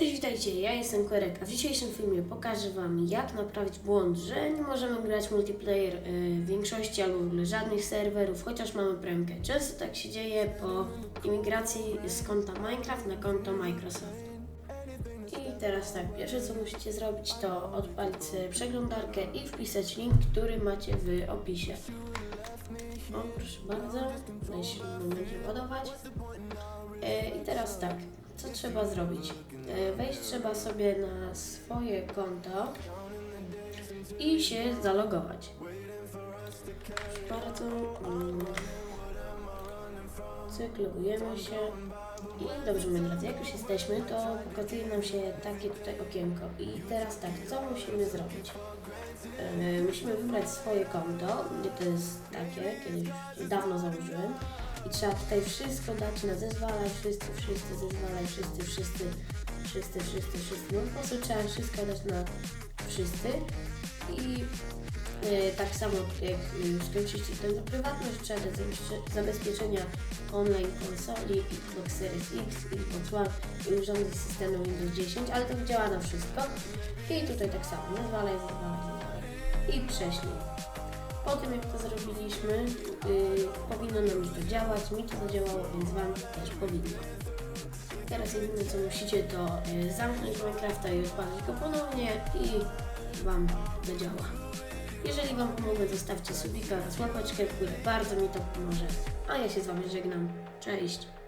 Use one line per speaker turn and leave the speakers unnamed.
Cześć, witajcie, ja jestem Kwerek, a w dzisiejszym filmie pokażę Wam jak naprawić błąd, że nie możemy grać multiplayer y, w większości albo w ogóle żadnych serwerów, chociaż mamy premkę. Często tak się dzieje po imigracji z konta Minecraft na konto Microsoft. I teraz tak, pierwsze co musicie zrobić to odpalić przeglądarkę i wpisać link, który macie w opisie. O, proszę bardzo, tutaj się będzie ładować. E, I teraz tak, co trzeba zrobić? E, Wejść trzeba sobie na swoje konto i się zalogować. Bardzo. logujemy się. I dobrze, moi drodzy, jak już jesteśmy, to pokazuje nam się takie tutaj okienko. I teraz tak, co musimy zrobić? E, musimy wybrać swoje konto, to jest takie, kiedyś dawno założyłem. I trzeba tutaj wszystko dać na zezwalaj, wszyscy, wszyscy, zezwalaj, wszyscy, wszyscy, wszyscy, wszyscy, wszyscy. No po prostu trzeba wszystko dać na wszyscy. I e, tak samo jak już skończycie na prywatność, trzeba dać zabezpie- zabezpieczenia online konsoli, Xbox Series X, Xbox One i urządzeń systemu Windows 10, ale to działa na wszystko. I tutaj tak samo, zezwalaj, zezwalaj, zezwalaj. I prześlij. Po tym jak to zrobiliśmy, yy, powinno nam to działać. Mi to zadziałało, więc Wam też powinno. Teraz jedyne co musicie to yy, zamknąć Minecrafta i odpalić go ponownie i Wam zadziała. Jeżeli Wam pomogę, zostawcie subika oraz łapeczkę w górę. Bardzo mi to pomoże. A ja się z Wami żegnam. Cześć!